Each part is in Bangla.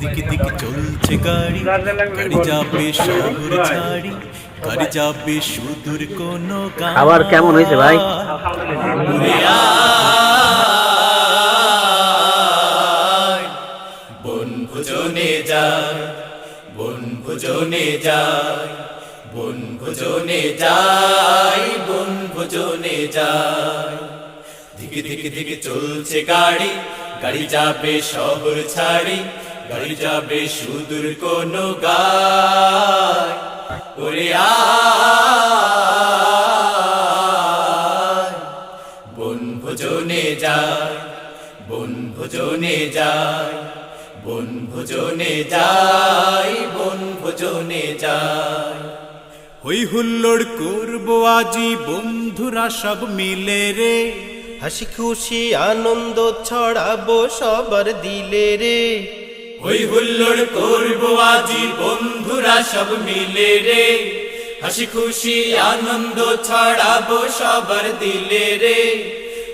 দিকে দিকে চলছে গাড়ি। গাড়ি যাবে শহর ছাড়ি। গাড়ি যাবে সুদূর কোন খাবার কেমন হয়েছে ভাই? বনভোজনে যায় বনভোজনে যায় বনভোজনে যায় বনভোজনে যায় দিকে দিকে দিকে চলছে গাড়ি। গাড়ি যাবে শহর ছাড়ি, গাড়ি যাবে সুদূর কোন গায়। ওরে আয়। বনভোজনে যায় বনভোজনে যায় বনভোজনে যায় বনভোজনে যায়। হই হুল্লোড় করব আজি, বন্ধুরা সব মিলে রে। হাসি খুশি আনন্দ ছড়াবো সবার দিলে রে। হই হুল্লোড় করব আজি বন্ধুরা সব মিলে রে। হাসি খুশি আনন্দ ছড়াবো সবার দিলে রে।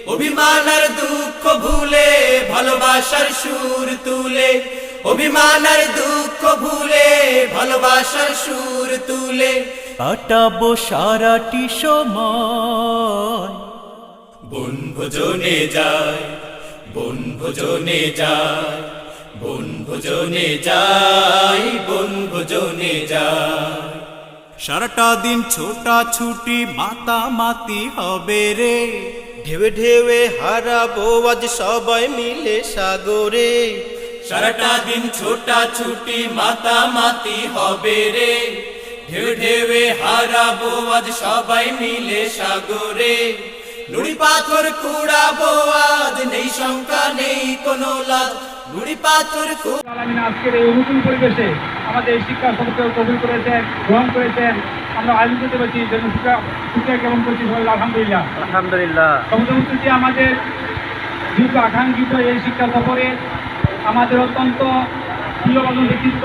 অভিমান আর দুঃখ ভুলে ভালোবাসার সুর তুলে। অভিমান আর দুঃখ ভুলে ভালোবাসার সুর তুলে। কাটাবো সারাটি সময়। বনভোজনে যায় বনভোজনে যায় বনভোজনে যায় বনভোজনে যায়। সারাটা দিন ছোটা ছুটি মাতা মাতি হবে রে। ঢেবে ঢেবে হারাবো আজ সবাই মিলে সাগরে। সারাটা দিন ছোটা ছুটি মাতা মাতি হবে রে। ঢেউ ঢেউে হারাবো আজ সবাই মিলে সাগরে। নুড়ি পাথর কুড়াবো আজ নেই শঙ্কা নেই কোনো লাজ। নুড়ি পাথর আজকের এই অনুকূল পরিবেশে আমাদের এই শিক্ষা সবকে কবুল করেছেন গ্রহণ করেছেন। আমরা আয়োজন করতে পারছি জন্য শিক্ষা শিক্ষা কেমন করছি আলহামদুলিল্লাহ। আলহামদুলিল্লাহ। সমুদ্রমন্ত্রী আমাদের দীর্ঘ আকাঙ্ক্ষিত এই শিক্ষা সফরে আমাদের অত্যন্ত প্রিয়বাদন ব্যক্তিত্ব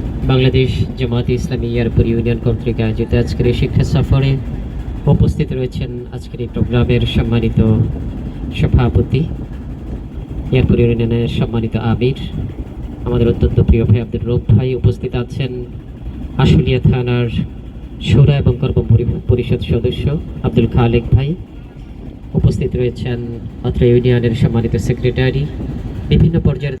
বাংলাদেশ জামাত ইসলামী এয়ারপুর ইউনিয়ন কর্তৃক আয়োজিত আজকের এই শিক্ষা সফরে উপস্থিত রয়েছেন আজকের এই প্রোগ্রামের সম্মানিত সভাপতি এয়ারপুর ইউনিয়নের সম্মানিত আমির, আমাদের অত্যন্ত প্রিয় ভাই আব্দুল রৌফ ভাই উপস্থিত আছেন, আশুলিয়া থানার সুরা এবং কর্ম পরি- পরিষদ সদস্য আব্দুল খালেক ভাই, উপস্থিত রয়েছেন অত্র ইউনিয়নের সম্মানিত সেক্রেটারি, বিভিন্ন পর্যায়ের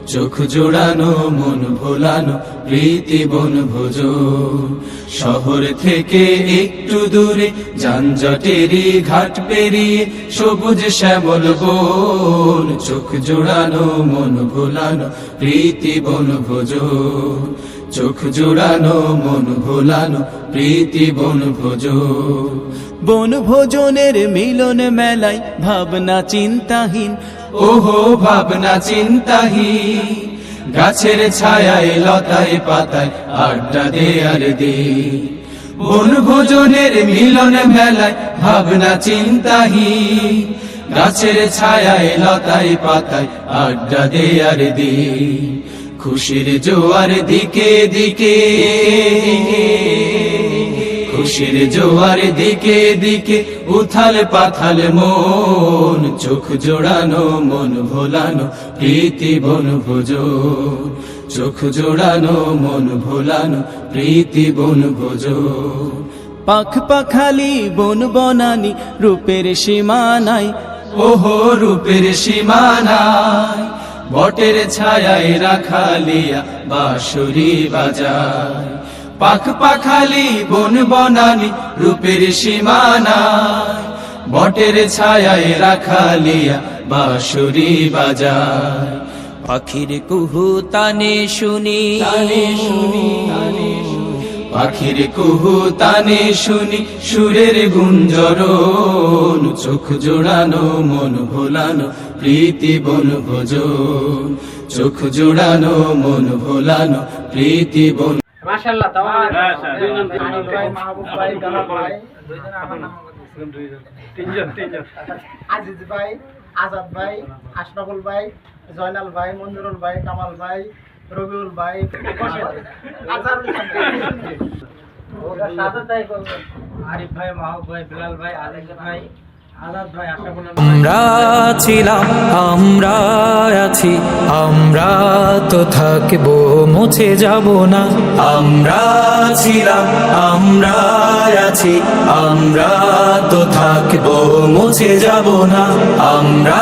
চোখ জোড়ানো, মন ভোলানো, প্রীতি বন ভোজ। শহর থেকে একটু দূরে, যানজটেরই ঘাট পেরিয়ে সবুজ শ্যামল বন। চোখ জোড়ানো, মন ভোলানো, প্রীতি বন ভোজন চোখ জোড়ানো মন ভোলানো প্রীতি বন ভোজন বন ভোজনের মিলন মেলায় ভাবনা চিন্তাহীন। ওহো ভাবনা চিন্তাহীন। গাছের ছায়ায় লতায় পাতায় আড্ডা দে আর দে বনভোজনের মিলন মেলায় ভাবনা চিন্তাহীন। গাছের ছায়ায় লতায় পাতায় আড্ডা দে আর দে খুশির জোয়ার দিকে দিকে, খুশির জোয়ার দিকে দিকে, উথাল পাথাল মন, চোখ জোড়ানো, মন ভোলানো, প্রীতি বন ভোজ চোখ জোড়ানো, মন ভোলানো, প্রীতি বন ভোজ পাখ পাখালি, বন বনানি, রূপের সীমানায়, ওহো, রূপের সীমানায় বটের ছায়ায় রাখালিয়া বাঁশুরি বাজায়। পাখ পাখালি, বন বনানি, রূপের সীমানা বটের ছায়ায় রাখালিয়া বাঁশুরি বাজায়। পাখির কুহু তানে শুনি শুনি পাখির কুহু তানে শুনি সুরের গুঞ্জরণ চোখ জোড়ানো মন ভোলানো প্রীতি বন ভোজন চোখ জোড়ানো মন ভোলানো প্রীতি বন আজিজ ভাই আজাদ ভাই আশরাফুল ভাই জয়নাল ভাই মঞ্জুরুল ভাই কামাল ভাই রবিউল ভাই আরিফ ভাই ভাই, বিলাল ভাই ভাই আমরা ছিলাম, আমরা আছি, আমরা তো থাকব, মুছে যাব না। আমরা ছিলাম, আমরা আছি, আমরা তো থাকব, মুছে যাব না। আমরা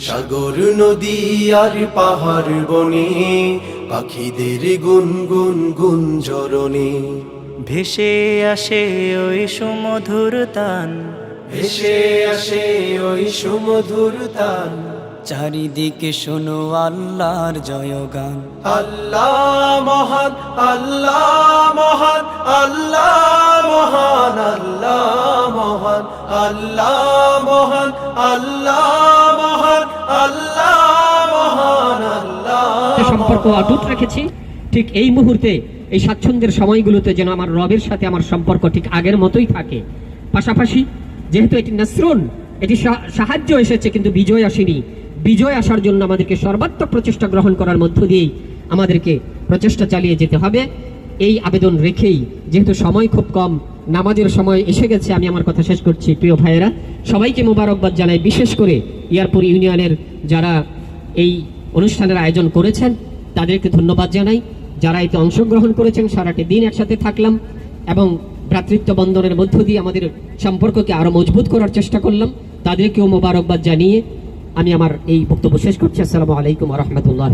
সাগর নদী আর পাহাড় বনে পাখিদের গুনগুন গুঞ্জরণে ভেসে আসে ওই সুমধুর তান। ভেসে আসে ওই সুমধুর তান। চারিদিকে শোনো আল্লাহর জয়গান। আল্লাহ মহান আল্লাহ মহান আল্লাহ মহান আল্লাহ মহান আল্লাহ মহান আল্লাহ মহান আল্লাহ মহান আল্লাহ সম্পর্ক অটুট রেখেছি। ঠিক এই মুহূর্তে এই স্বাচ্ছন্দ্যের সময়গুলোতে যেন আমার রবের সাথে আমার সম্পর্ক ঠিক আগের মতোই থাকে। পাশাপাশি যেহেতু এটি নাসরুন এটি সাহায্য এসেছে কিন্তু বিজয় আসেনি। বিজয় আসার জন্য আমাদেরকে সর্বাত্মক প্রচেষ্টা গ্রহণ করার মধ্য দিয়েই আমাদেরকে প্রচেষ্টা চালিয়ে যেতে হবে। এই আবেদন রেখেই, যেহেতু সময় খুব কম, নামাজের সময় এসে গেছে, আমি আমার কথা শেষ করছি, প্রিয় ভাইয়েরা। সবাইকে মোবারকবাদ জানাই, বিশেষ করে ইয়ারপুর ইউনিয়নের যারা এই অনুষ্ঠানের আয়োজন করেছেন, তাদেরকে ধন্যবাদ জানাই। যারা এতে অংশগ্রহণ করেছেন, সারাটি দিন একসাথে থাকলাম এবং ভ্রাতৃত্ব বন্ধনের মধ্য দিয়ে আমাদের সম্পর্ককে আরও মজবুত করার চেষ্টা করলাম, তাদেরকেও মোবারকবাদ জানিয়ে আমি আমার এই বক্তব্য শেষ করছি। আসসালামু আলাইকুম রহমতুল্লাহ